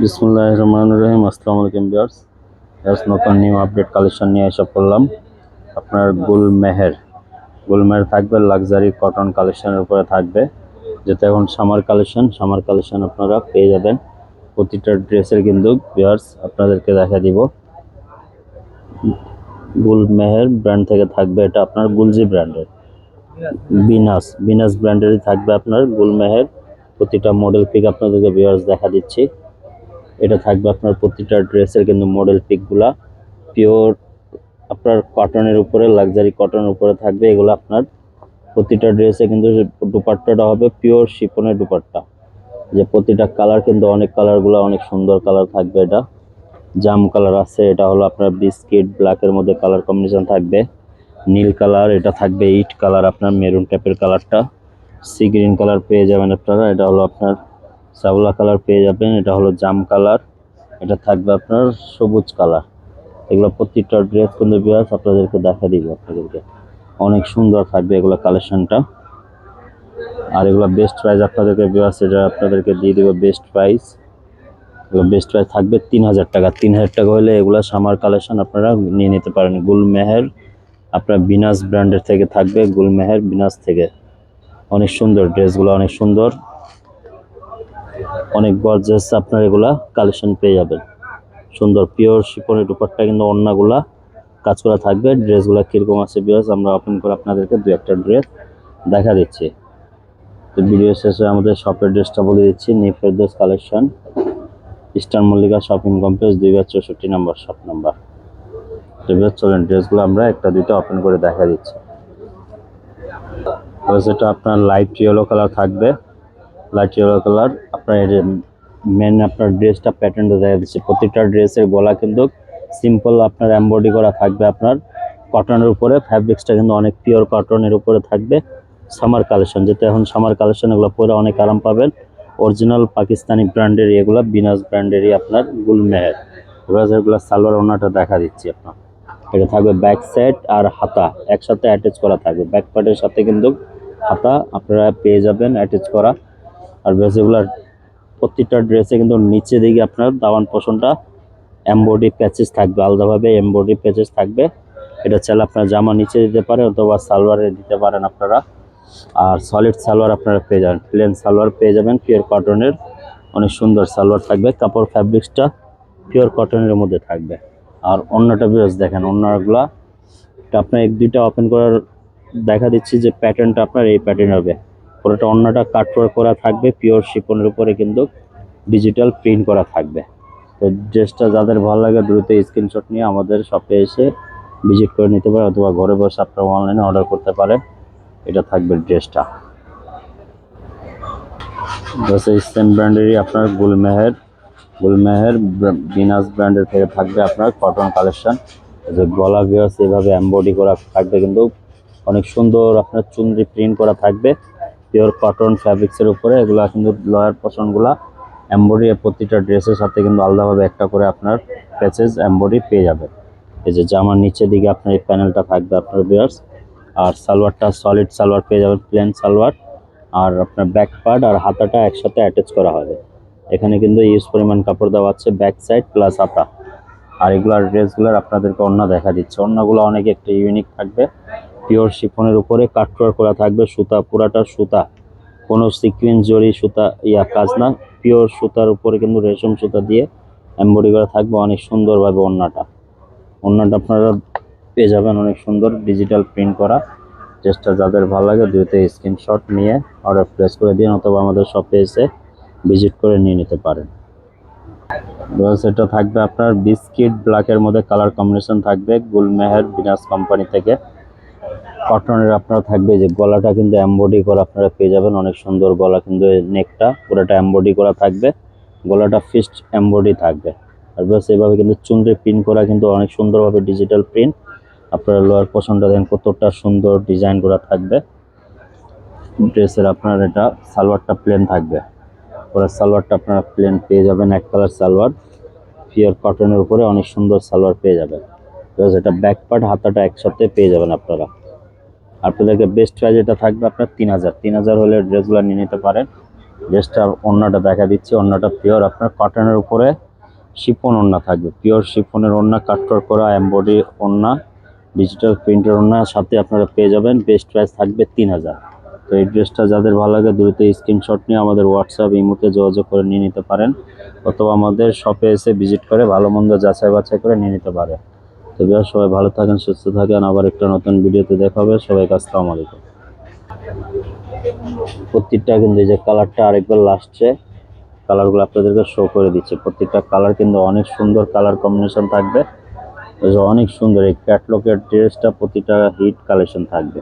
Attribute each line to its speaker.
Speaker 1: বিসমুল্লাহ রহমান রহিম আসসালামু আলাইকুম বিয়ার্স বিয়ার্স নতুন নিউ আপডেট কালেকশন নিয়ে এসে পড়লাম। আপনার গুল মেহের গুল মেহের থাকবে লাক্সারি কটন কালেকশনের উপরে থাকবে। যেটা এখন সামার কালেকশন সামার কালেকশন আপনারা পেয়ে যাবেন। প্রতিটা ড্রেসের কিন্তু বিয়ার্স আপনাদেরকে দেখা দিব। গুল মেহের ব্র্যান্ড থেকে থাকবে এটা আপনার গুলজি ব্র্যান্ডের বিনাস বিনাস ব্র্যান্ডেরই থাকবে আপনার গুল মেহের প্রতিটা মডেল পিক আপনাদেরকে বিয়ার্স দেখা দিচ্ছি। এটা থাকবে আপনার প্রতিটা ড্রেসের কিন্তু মডেল পিকগুলা পিওর আপনার কটনের উপরে লাক্সারি কটনের উপরে থাকবে। এগুলো আপনার প্রতিটা ড্রেসে কিন্তু দুপাট্টাটা হবে পিওর শিপনের দুপাট্টা। যে প্রতিটা কালার কিন্তু অনেক কালারগুলো অনেক সুন্দর কালার থাকবে এটা। জাম কালার আছে, এটা হলো আপনার বিস্কিট ব্ল্যাকের মধ্যে কালার কম্বিনেশন থাকবে। নীল কালার এটা থাকবে ইট কালার আপনার মেরুন টাইপের কালারটা সি গ্রিন কালার পেয়ে যাবেন আপনারা, এটা হলো আপনার সাবলা কালার পেয়ে যাবেন। এটা হলো জাম কালার। এটা থাকবে আপনার সবুজ কালার। এগুলো প্রত্যেকটা ড্রেস কিন্তু বিয়াস আপনাদেরকে দেখা দিব আপনাদেরকে। অনেক সুন্দর থাকবে এগুলো কালেকশনটা। আর এগুলো বেস্ট প্রাইস আপনাদেরকে বিয়াস এটা আপনাদেরকে দিয়ে দেবো বেস্ট প্রাইস এগুলো বেস্ট প্রাইস থাকবে তিন হাজার টাকা। তিন হাজার টাকা হলে এগুলো সামার কালেকশন আপনারা নিয়ে নিতে পারেন। গুল মেহের আপনার বিনাস ব্র্যান্ডের থেকে থাকবে গুল মেহের বিনাস থেকে। অনেক সুন্দর ড্রেসগুলো অনেক সুন্দর। অনেক গর্জেস আপনার এগুলা কালেকশন পেয়ে যাবেন। সুন্দর পিওর শিপনের দুপাট্টা কিন্তু অন্যগুলা কাজ করা থাকবে। ড্রেসগুলো কীরকম আছে বিয়াস আমরা ওপেন করে আপনাদেরকে দু একটা ড্রেস দেখা দিচ্ছি। তো ভিডিও শেষে আমাদের শপের ড্রেসটা বলে দিচ্ছি new Ferdous collection eastern Mallika shopping complex দুই হাজার চৌষট্টি নম্বর শপ নাম্বার তো বিয়াস চলেন ড্রেসগুলো আমরা একটা দুইটা ওপেন করে দেখা দিচ্ছি। সেটা আপনার লাইট ইয়েলো কালার থাকবে। Light yellow colour. আপনার মেন আপনার ড্রেসটা প্যাটার্নটা দেখা দিচ্ছে। প্রত্যেকটা ড্রেসের গলা কিন্তু সিম্পল আপনার এমব্রয়ডারি করা থাকবে আপনার। কটনের উপরে ফ্যাব্রিক্সটা কিন্তু অনেক পিওর কটনের উপরে থাকবে। সামার কালেকশন যেটা এখন সামার কালেকশন এগুলো পরে অনেক আরাম পাবেন। অরিজিনাল পাকিস্তানি ব্র্যান্ডের এগুলো বিনাস ব্র্যান্ডেরই আপনার গুলমেহের এবার যেগুলো সালোয়ার ওনাটা দেখা দিচ্ছি আপনার। এটা থাকবে ব্যাক সাইড আর হাতা, একসাথে অ্যাটাচ করা থাকবে। ব্যাক পার্টের সাথে কিন্তু হাতা আপনারা পেয়ে যাবেন অ্যাটাচ করা। আর বেশ এগুলার প্রত্যেকটা ড্রেসে কিন্তু নিচে দিকে আপনার দাওয়ান পোষণটা এমব্রয়ডারি প্যাচেস থাকবে, আলাদাভাবে এমব্রয়ডারি প্যাচেস থাকবে। এটা চাইলে আপনার জামা নিচে দিতে পারেন অথবা সালোয়ারে দিতে পারেন আপনারা। আর সলিড সালোয়ার আপনারা পেয়ে যাবেন প্লেন সালোয়ার পেয়ে যাবেন পিওর কটনের অনেক সুন্দর সালোয়ার থাকবে, কাপড় ফ্যাব্রিক্সটা পিওর কটনের মধ্যে থাকবে। আর অন্যটা বিরস দেখেন, অন্যগুলা আপনার এক দুইটা ওপেন করার, দেখা দিচ্ছি যে প্যাটার্নটা আপনার এই প্যাটার্ন হবে। পুরোটা অন্যটা কাট করা থাকবে পিওর শিপনের উপরে কিন্তু ডিজিটাল প্রিন্ট করা থাকবে। তো ড্রেসটা যাদের ভালো লাগে দ্রুত স্ক্রিনশট নিয়ে আমাদের শপে এসে ভিজিট করে নিতে পারেন অথবা ঘরে বসে আপনারা অনলাইনে অর্ডার করতে পারেন। এটা থাকবে ড্রেসটা সেম ব্র্যান্ডেরই আপনার গুলমেহের গুলমেহের বিনাস ব্র্যান্ডের থেকে থাকবে আপনার কটন কালেকশন গলা বিয়াস এভাবে এমব্রয়ডারি করা থাকবে কিন্তু অনেক সুন্দর আপনার চুনরি প্রিন্ট করা থাকবে। পিওর কটন ফ্যাব্রিক্সের উপরে, এগুলা কিন্তু লয়ার পশনগুলা এমব্রয়ডারি প্রতিটা ড্রেসের সাথে কিন্তু আলাদাভাবে একটা করে আপনার প্যাচেস এমব্রয়ডারি পেয়ে যাবে এই যে জামার নিচের দিকে আপনার এই প্যানেলটা থাকবে আপনার বিয়ার্স আর সালোয়ারটা সলিড সালোয়ার পেয়ে যাবেন প্লেন সালোয়ার। আর আপনার ব্যাক পার্ট আর হাতাটা একসাথে অ্যাটাচ করা হবে। এখানে কিন্তু ইউজ পরিমাণ কাপড় দেওয়া আছে ব্যাক সাইড প্লাস হাতা। আর এগুলার ড্রেসগুলোর আপনাদেরকে অন্য দেখা দিচ্ছে। অন্যগুলো অনেক একটা ইউনিক থাকবে। পিওর শিফনের উপরে কাটওয়ার করা থাকবে, সুতা, পুরাটা সুতা। কোনো সিকুয়েন্স জড়ি সুতা, ইয়া, কাজ না। পিওর সুতার উপরে কিন্তু রেশম সুতা দিয়ে এমব্রয়ডারি করা থাকবে অনেক সুন্দরভাবে অন্যটা অন্যটা আপনারা পেয়ে যাবেন অনেক সুন্দর ডিজিটাল প্রিন্ট করা। চেষ্টা যাদের ভালো লাগে দ্রুত স্ক্রিনশট নিয়ে অর্ডার প্লেস করে দিন অথবা আমাদের শপে এসে ভিজিট করে নিয়ে নিতে পারেন। এটা থাকবে আপনার বিস্কিট, ব্ল্যাকের মধ্যে কালার কম্বিনেশন থাকবে গুলমেহের বিনাস কোম্পানি থেকে। কটনের আপনারা থাকবে যে গলাটা কিন্তু এমব্রয়ডারি করা আপনারা পেয়ে যাবেন। অনেক সুন্দর গলা কিন্তু নেকটা পুরোটা এমব্রয়ডারি করা থাকবে। গলাটা ফিস্ট এমব্রয়ডারি থাকবে। আর বাস এভাবে কিন্তু চুনরে প্রিন্ট করা কিন্তু অনেক সুন্দরভাবে ডিজিটাল প্রিন্ট আপনারা লোয়ার পছন্দ দেন কতটা সুন্দর ডিজাইন করা থাকবে। ড্রেসের আপনার এটা সালোয়ারটা প্লেন থাকবে। ওরা সালোয়ারটা আপনারা প্লেন পেয়ে যাবেন, এক কালার সালোয়ার। পিওর কটনের উপরে অনেক সুন্দর সালোয়ার পেয়ে যাবেন। এটা ব্যাক পার্ট হাতাটা একসাথে পেয়ে যাবেন আপনারা। আপনাদেরকে বেস্ট প্রাইস এটা থাকবে আপনার তিন হাজার। তিন হাজার হলে ড্রেসগুলো নিয়ে নিতে পারেন। ড্রেসটা ওড়নাটা দেখা দিচ্ছে, অন্যটা পিওর আপনার কটনের উপরে শিফন ওড়না থাকবে। পিওর শিফনের ওড়না কাটর করা এমবডি ওড়না ডিজিটাল প্রিন্টের ওড়না, সাথে আপনারা পেয়ে যাবেন। বেস্ট প্রাইস থাকবে তিন হাজার। তো এই ড্রেসটা যাদের ভালো লাগে, দ্রুত স্ক্রিনশট নিয়ে আমাদের হোয়াটসঅ্যাপ ইমোতে যোগাযোগ করে নিয়ে নিতে পারেন। অথবা আমাদের শপে এসে ভিজিট করে ভালো মন্দ যাচাই বাছাই করে নিয়ে নিতে পারে তো সবাই ভালো থাকেন, সুস্থ থাকেন। আবার একটা নতুন ভিডিওতে দেখা হবে সবাইকে আসসালামু আলাইকুম। প্রত্যেকটা কিন্তু এই যে কালারটা আরেকবার লাস্টে কালারগুলো আপনাদেরকে শো করে দিচ্ছে। প্রত্যেকটা কালার কিন্তু অনেক সুন্দর কালার কম্বিনেশন থাকবে। অনেক সুন্দর এই ক্যাটলকের ড্রেসটা প্রতিটা হিট কালেকশন থাকবে।